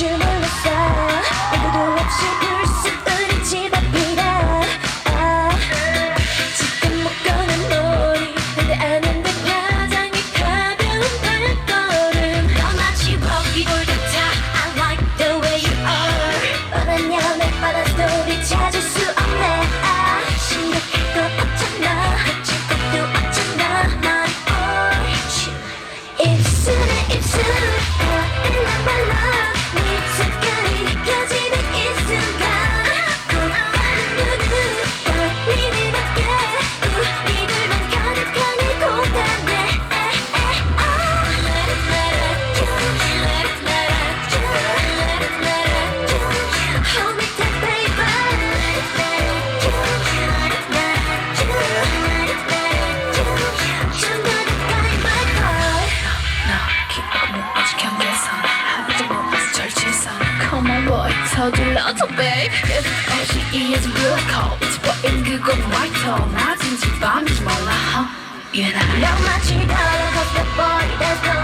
줄 몰랐어. 이유도 없이 불쑥 더 둘러줘 babe 끝없이 이 예전 real cold 뭐인 그곳 white tone 낮인지 밤인지 몰라 huh? You know 너만 지나가서 boy there's no